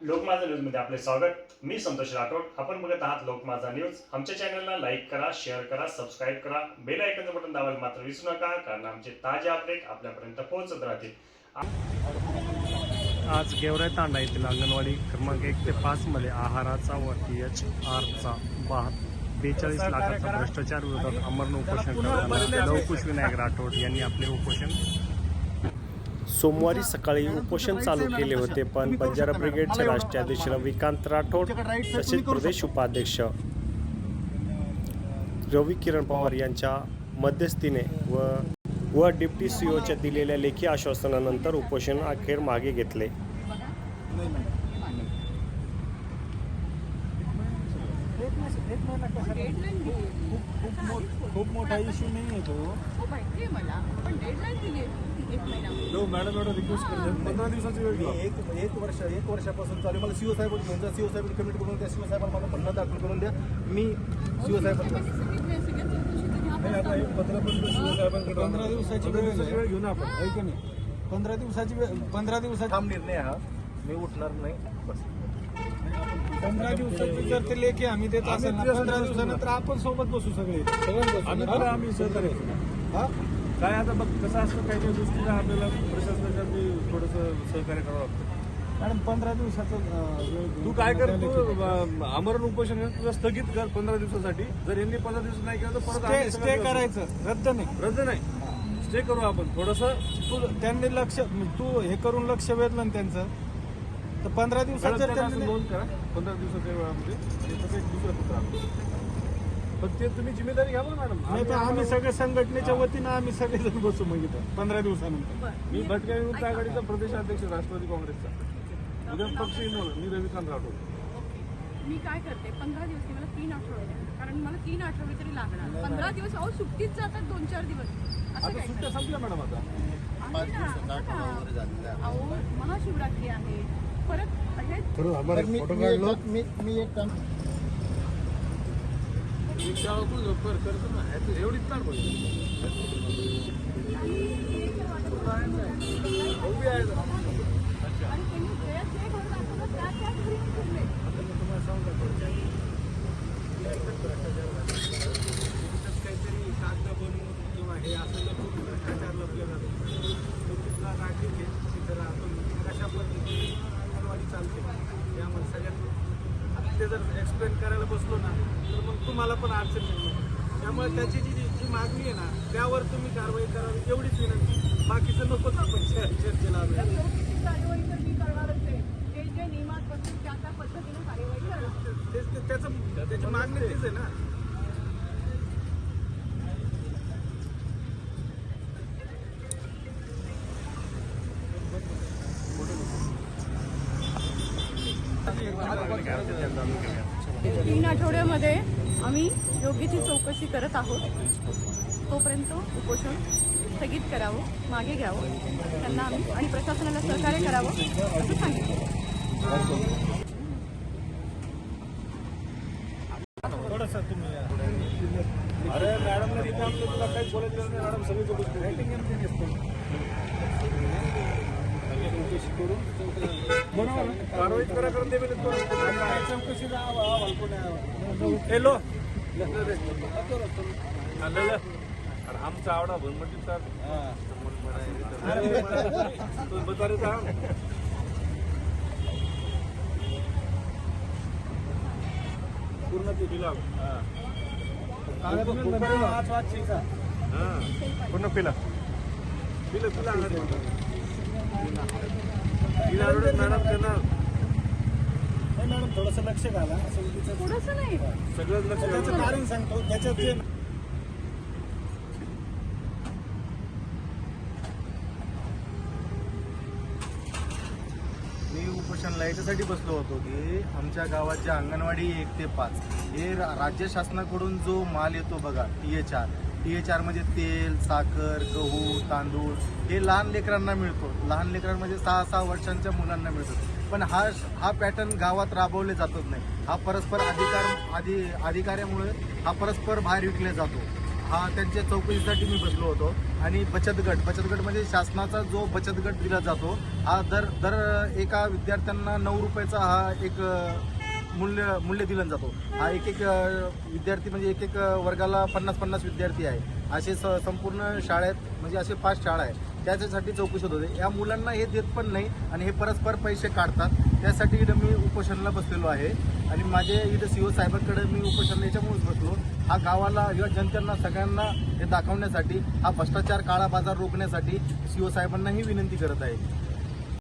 लोकमाझा न्यूजमध्ये आपले स्वागत. मी संतोष राठोड. आपण बघत आहात लोकमाझा न्यूज आमच्या चॅनलला लाईक करा शेअर करा सबस्क्राईब करा. बेल आयकॉनचं बटन दाबायला मात्र विसरू नका कारण आमचे ताजे अपडेट आपल्यापर्यंत पोहोचत राहतील. आज गेवराई तांडा येथील अंगणवाडी क्रमांक एक ते पाच मध्ये आहाराचा व टी एच आरचा बात बेचाळीस लाखाचा भ्रष्टाचार विरोधात अमरण उपोषण करताना लवकुश विनायक राठोड यांनी आपले उपोषण सोमवारी सकाळी उपोषण चालू केले होते पण बंजारा ब्रिगेडचे राष्ट्रीय अध्यक्ष रविकांत राठोड तसेच प्रदेश उपाध्यक्ष रवी किरण पवार यांच्या मध्यस्थीने व व डिप्टी सीओच्या दिलेल्या लेखी आश्वासनानंतर उपोषण अखेर मागे घेतले. खूप मोठा इश्यू नाही आहे तो. हो मला पण डेडलाईन दिली एक महिना. जो मॅडम एवढा रिक्वेस्ट करते पंधरा दिवसाची वेळ घ्या. एक एक वर्ष एक वर्षापासून चालू आहे. मला सीओ साहेब घेऊन जा सीओ साहेब कमिट करून द्या. सीओ साहेबांना माझं म्हणणं दाखल करून द्या. मी सीओ हा. एक पंधरा दिवसाची वेळ दिवसाची आहे. वेळ घेऊ ना आपण आहे की नाही पंधरा दिवसाची वेळ पंधरा दिवसाची निर्णय हा. मी उठणार नाही. बस. पंधरा दिवसाची जर ते लेखी आम्ही देत असेल ना पंधरा दिवसानंतर आपण सोबत बसू सगळे. आम्ही तर आम्ही सहकार्य हा? काय आता बघ कसं असतं काही काही गोष्टीला आपल्याला प्रशासनाच्या मी थोडंसं सहकार्य करावं लागतं. मॅडम पंधरा दिवसाचं अं, वेळ घेऊन तू काय कर तू अं, आमरण उपोषण आहे, तुझं स्थगित कर पंधरा दिवसासाठी. जर यांनी पंधरा दिवस नाही केलं तर परत स्टे आम्ही सगळं करायचं. रद्द नाही. रद्द नाही. स्टे करू आपण थोडस. तू त्यांनी लक्ष तू हे करून लक्ष वेधलं ना त्यांचं. तर पंधरा दिवसात जर त्यांनी नोंद करा पंधरा दिवसाच्या वेळामध्ये. एक दुसरं पत्र पण ते तुम्ही जिम्मेदारी घ्या बरं मॅडम नाही तर आम्ही सगळे संघटनेच्या वतीनं आम्ही सगळेजण बसू मग इथं पंधरा दिवसानंतर. मी भटक्या विमुक्त आघाडीचा प्रदेश अध्यक्ष राष्ट्रवादी काँग्रेसचा. उद्या पक्ष इन्व्हॉल्व मी रविकांत राठोड. मी काय करते पंधरा दिवस नाही, मला तीन आठवडे द्या. कारण मला तीन आठवडे तरी लागणार. पंधरा दिवस अहो सुट्टीच जातात दोन चार दिवस. असं आता काय सुट्ट्या संपल्या मॅडम आता. आहे ना, बघा. अहो महाशिवरात्री आहे. परत तर मी मी एक- मी मी एक काम एवढीच ना आणि त्यांनी वेळेत जे घडून दाखवलं त्या त्या घरी येऊन फिरले. काहीतरी कागद बनवून किंवा हे असं लपून भ्रष्टाचार लपले जातो तो तिथला राखीव घे तिथं आपण कशा पद्धतीने अंगणवाडी चालते त्यामध्ये सगळ्यात आता ते जर एक्सप्लेन करायला बसलो ना तर मग तुम्हाला पण अडचण येईल त्यामुळे त्याची जी जी- जी मागणी आहे ना त्यावर तुम्ही कारवाई करावी एवढीच विनंती बाकीचं नकोच आपण चर- चर्चेला आणूया. तर योग्य ती कार्यवाही तर मी करणारच आहे जे जे नियमात बसून त्या त्या पद्धतीने कार्यवाही करणार तेच ते- त्याचं त्याची मागणी तीच आहे ना तीन आठवड्यामध्ये आम्ही योग्य ती चौकशी करत आहोत. तोपर्यंत उपोषण स्थगित करावं मागे घ्यावं त्यांना आम्ही आणि प्रशासनाला सहकार्य करावं असं सांगितलं. अरे मॅडम तुला काही बोलायचं नाही. मॅडम सगळी हॅलो आमचा आवडा भनमटी सर बतारे सांग पूर्ण ते शिका. पूर्ण पिला दिलं तुला मॅडम त्यांना नाही मॅडम थोडंसं लक्ष घाला. असं उगीच- थोडंसं नाही. सगळंच लक्ष त्याचं द्यावं. कारण सांगतो. त्याच्यात जे मी उपोषणला याच्यासाठी बसलो होतो की आमच्या गावात जे अंगणवाडी एक ते पाच. हे रा- राज्य शासनाकडून जो माल येतो बघा T H R T H R म्हणजे तेल साखर गहू तांदूळ हे लहान लेकरांना मिळतो. लहान लेकरांमध्ये म्हणजे सहा सहा वर्षांच्या मुलांना मिळतो. पण हा हा पॅटर्न गावात राबवले जातच नाही. हा परस्पर अधिकार अधि अधिकाऱ्यामुळे हा परस्पर बाहेर विकला जातो. हा त्यांच्या चौकशीसाठी मी बसलो होतो. आणि बचत गट बचत गट म्हणजे शासनाचा जो बचत गट दिला जातो हा दर दर एका विद्यार्थ्यांना नऊ रुपयाचा हा एक मूल्य मूल्य दिलं जातो. हा एक एक विद्यार्थी म्हणजे एक एक वर्गाला पन्नास पन्नास विद्यार्थी आहे. असे स संपूर्ण शाळेत म्हणजे असे पाच शाळा आहे त्याच्यासाठी चौकशी होत होते. या मुलांना हे देत पण नाही आणि हे परस्पर पैसे काढतात. त्यासाठी इथं मी उपोषणाला बसलेलो आहे. आणि माझे इथं सी ओ साहेबांकडे मी उपोषण याच्यामुळेच बसलो. हा गावाला किंवा जनतेला सगळ्यांना हे दाखवण्यासाठी हा भ्रष्टाचार काळा बाजार रोखण्यासाठी सी ओ साहेबांनाही विनंती करत आहे.